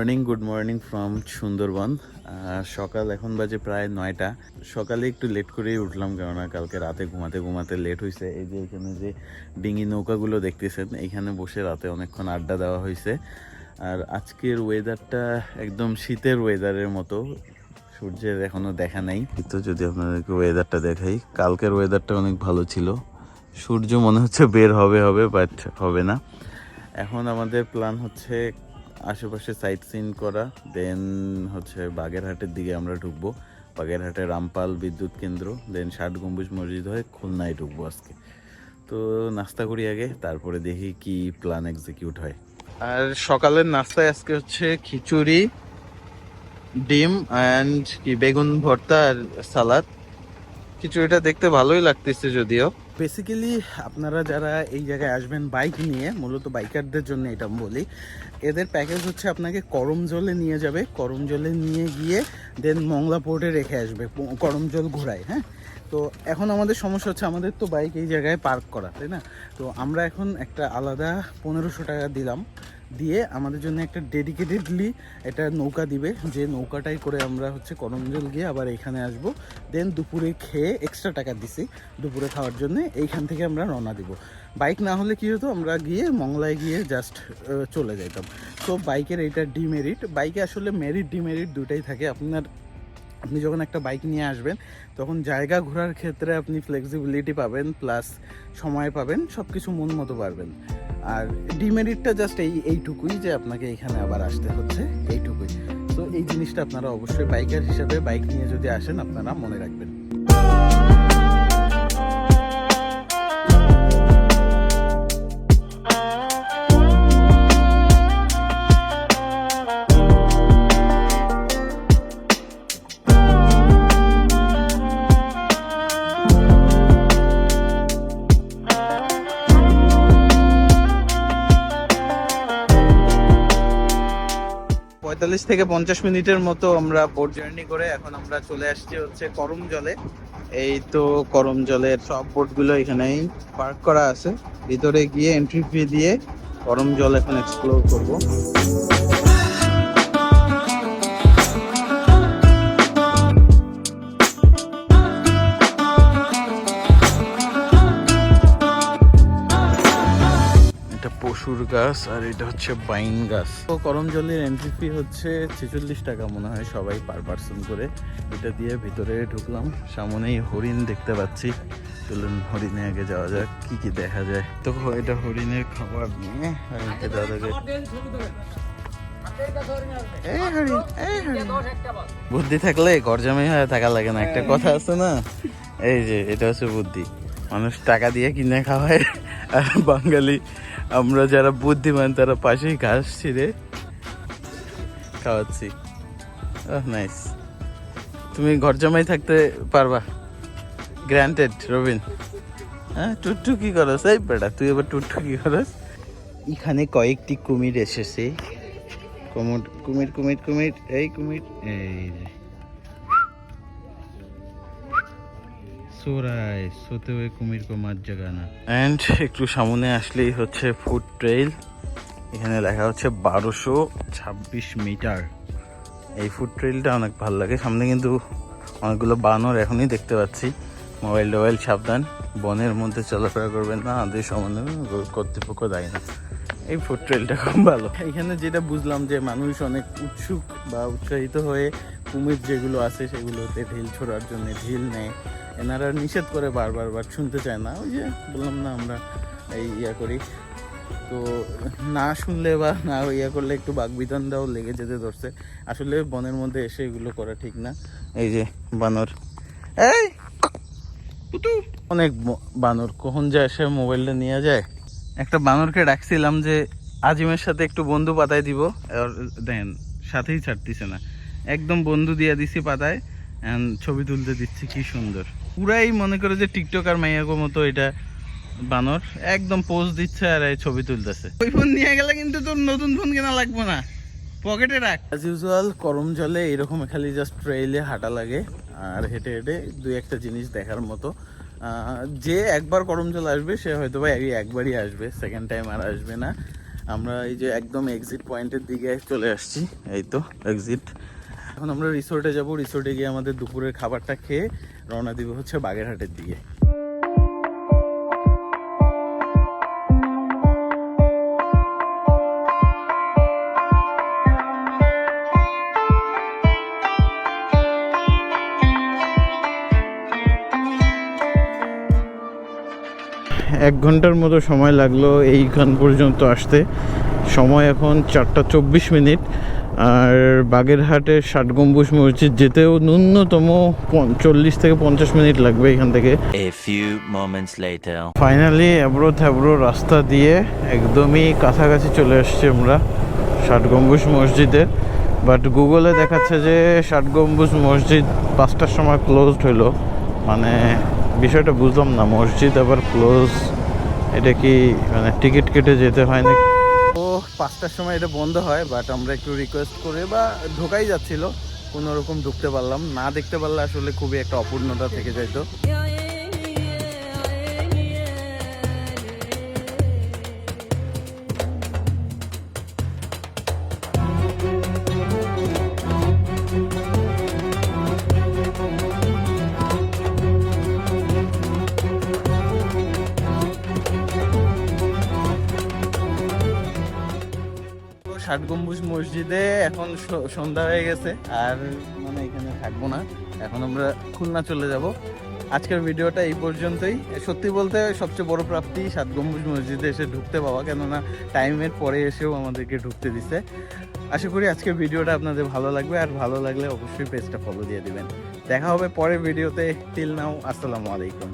Morning good morning from Sundarban সকাল এখন বাজে প্রায় নয়টা। সকালে একটু লেট করেই উঠলাম, কেননা কালকে রাতে ঘুমাতে ঘুমাতে লেট হয়েছে এই যে এখানে যে ডিঙি নৌকাগুলো দেখতেছেন এইখানে বসে রাতে অনেকক্ষণ আড্ডা দেওয়া হয়েছে আর আজকের ওয়েদারটা একদম শীতের ওয়েদারের মতো। সূর্যের এখনও দেখা নাই। তো যদি আপনাদেরকে ওয়েদারটা দেখাই, কালকের ওয়েদারটা অনেক ভালো ছিল। সূর্য মনে হচ্ছে বের হবে হবে বাট হবে না। এখন আমাদের প্ল্যান হচ্ছে আশেপাশে সাইট সিন করা দেন হচ্ছে বাগেরহাটের দিকে আমরা ঢুকবো। বাগেরহাটে রামপাল বিদ্যুৎ কেন্দ্র দেন ষাট গম্বুজ মসজিদ হয়ে খুলনায় ঢুকবো আজকে। তো নাস্তা করি আগে, তারপরে দেখি কি প্ল্যান এক্সিকিউট হয়। আর সকালের নাস্তায় আজকে হচ্ছে খিচুড়ি, ডিম অ্যান্ড কি, বেগুন ভর্তা আর সালাদ। খিচুড়িটা দেখতে ভালোই লাগতেছে যদিও। বেসিক্যালি আপনারা যারা এই জায়গায় আসবেন বাইক নিয়ে, মূলত বাইকারদের জন্য এটা বলি, এদের প্যাকেজ হচ্ছে আপনাকে করম জলে নিয়ে যাবে। করম জলে নিয়ে গিয়ে দেন মংলা পোর্টে রেখে আসবে, করম জল ঘোরায় হ্যাঁ? তো এখন আমাদের সমস্যা হচ্ছে আমাদের তো বাইক এই জায়গায় পার্ক করা, তাই না? তো আমরা এখন একটা আলাদা পনেরোশো টাকা দিলাম। দিয়ে আমাদের জন্য একটা ডেডিকেটেডলি একটা নৌকা দিবে। যে নৌকাটাই করে আমরা হচ্ছে করমজল গিয়ে আবার এখানে আসব। দেন দুপুরে খেয়ে এক্সট্রা টাকা দিছি দুপুরে খাওয়ার জন্য। এইখান থেকে আমরা রওনা দিব। বাইক না হলে কী হতো? আমরা গিয়ে মংলায় গিয়ে জাস্ট চলে যাইতাম। তো বাইকের এইটা ডিমেরিট বাইকে আসলে মেরিট ডিমেরিট দুটাই থাকে। আপনার আপনি যখন একটা বাইক নিয়ে আসবেন, তখন জায়গা ঘোরার ক্ষেত্রে আপনি ফ্লেক্সিবিলিটি পাবেন প্লাস সময় পাবেন সব কিছু মন মতো পারবেন। আর ডিমেরিটটা জাস্ট এই, এইটুকুই যে আপনাকে এখানে আবার আসতে হচ্ছে, এইটুকুই। তো এই জিনিসটা আপনারা অবশ্যই বাইকার হিসাবে বাইক নিয়ে যদি আসেন, আপনারা মনে রাখবেন। পঁয়তাল্লিশ থেকে পঞ্চাশ মিনিটের মতো আমরা বোট জার্নি করে এখন আমরা চলে আসছি হচ্ছে করম জলে। এই তো করম জলের সব বোটগুলো এখানেই পার্ক করা আছে। ভিতরে গিয়ে এন্ট্রি ফি দিয়ে করম জল এখন এক্সপ্লোর করব। পশুর গাছ আর এটা হচ্ছে বাইন গাছ। তো করম জলের এন্ট্রি ফি হচ্ছে ছেচল্লিশ টাকা মনে হয় সবাই পার পার্সন করে। এটা দিয়ে ভিতরে ঢুকলাম, সামনেই হরিণ দেখতে পাচ্ছি। চলুন হরিণে আগে যাওয়া যাক, কি কি দেখা যায়। তো এটা হরিণের খাবার নিয়ে হরিণ। বুদ্ধি থাকলে গরজামি হয়ে থাকা লাগে না, একটা কথা আছে না? এই যে, এটা হচ্ছে বুদ্ধি। মানুষ টাকা দিয়ে কিনে খাওয়ায়। আর বাঙালি, আমরা যারা বুদ্ধিমান, তারা পাশেই ঘাস ছিঁড়ে খাওয়াচ্ছি। নাইস তুমি ঘর জমাই থাকতে পারবা? গ্র্যান্টেড রবিন। হ্যাঁ টুট্টু কি করস। এই বেটা, তুই এবার টুট্টু কি করস। এখানে কয়েকটি কুমির এসেছে। কুমির কুমির কুমির কুমির, এই কুমির, এই যে সোতে हुए কুমির কো মাছ জাগানা। অ্যান্ড একটু সামনে আসলেই হচ্ছে ফুড ট্রেইল এখানে লেখা হচ্ছে বারোশো ছাব্বিশ মিটার। এই ফুড ট্রেইলটা অনেক ভালো লাগে। সামনে কিন্তু অনেকগুলো বানর এখনই দেখতে পাচ্ছি। মোবাইল টোবাইল সাবধান। বনের মধ্যে চলাফেরা করবেন না আমাদের সমানে কর্তৃপক্ষ দেয় না। এই ফুড ট্রেলটা খুব ভালো। এখানে যেটা বুঝলাম যে মানুষ অনেক উৎসুক বা উৎসাহিত হয়ে কুমির যেগুলো আছে সেগুলোতে ঢিল ছোড়ার জন্য ঢিল নেয়। এনারা নিষেধ করে বারবার বার শুনতে চায় না। ওই যে বললাম না, আমরা এই ইয়া করি। তো না শুনলে বা না ইয়া করলে একটু বাগবিধানটাও লেগে যেতে ধরছে। আসলে বনের মধ্যে এসে এগুলো করা ঠিক না। এই যে বানর। এই! অনেক বানর কখন যায় সে মোবাইলটা নিয়ে যায়? একটা বানরকে ডাকছিলাম যে, আজিমের সাথে একটু বন্ধু পাতায় দিব। দেন, সাথেই ছাড়তিছে না। একদম বন্ধু দিয়ে দিছি পাতায়, and ছবি তুলতে দিচ্ছি, কি সুন্দর। পুরাই মনে করে যে টিকটক আর মাইয়াগো মতো এটা বানর, একদম পোজ দিচ্ছে আর এই ছবি তুলতেছে। ওই ফোন নিয়ে গেলে কিন্তু তোর নতুন ফোন কেনা লাগবে না। পকেটে রাখ। অ্যাজ ইউজুয়াল করম জলে এরকম খালি জাস্ট ট্রেইলে হাঁটা লাগে, আর হেঁটে হেঁটে দুই একটা জিনিস দেখার মতো। যে একবার করম জল আসবে, সে হয়তো বা একবারই আসবে সেকেন্ড টাইম আর আসবে না। আমরা এই যে একদম এক্সিট পয়েন্টের দিকে চলে আসছি, এই তো এক্সিট এখন আমরা রিসোর্টে যাব। রিসোর্টে গিয়ে আমাদের দুপুরের খাবারটা খেয়ে রওনা দিব হচ্ছে বাগেরহাটের দিকে। এক ঘণ্টার মতো সময় লাগল এইখান পর্যন্ত আসতে। সময় এখন চারটা চব্বিশ মিনিট। আর বাগেরহাটের ষাট গম্বুজ মসজিদ যেতেও ন্যূনতম চল্লিশ থেকে পঞ্চাশ মিনিট লাগবে এখান থেকে. ফাইনালি এবড়ো থ্যাবড়ো রাস্তা দিয়ে একদমই কাছাকাছি চলে আসছি আমরা ষাট গম্বুজ মসজিদের বাট গুগলে দেখাচ্ছে যে ষাট গম্বুজ মসজিদ পাঁচটার সময় ক্লোজড হইল। মানে বিষয়টা বুঝলাম না মসজিদ আবার ক্লোজ এটা কি মানে টিকিট কেটে যেতে হয় না পাঁচটার সময় এটা বন্ধ হয় বাট আমরা একটু রিকোয়েস্ট করে বা ঢোকাই যাচ্ছিল। কোনোরকম ঢুকতে পারলাম না, দেখতে পারলে আসলে খুবই একটা অপূর্ণতা থেকে যাইতো। ষাট গম্বুজ মসজিদে এখন সন্ধ্যা হয়ে গেছে, আর মানে এখানে থাকব না। এখন আমরা খুলনা চলে যাব। আজকের ভিডিওটা এই পর্যন্তই। সত্যি বলতে সবচেয়ে বড় প্রাপ্তি সাত গম্বুজ মসজিদে এসে ঢুকতে পাওয়া, কেননা টাইমের পরে এসেও আমাদেরকে ঢুকতে দিছে। আশা করি আজকের ভিডিওটা আপনাদের ভালো লাগবে, আর ভালো লাগলে অবশ্যই পেজটা ফলো দিয়ে দিবেন। দেখা হবে পরের ভিডিওতে। টিল নাও আসসালামু আলাইকুম।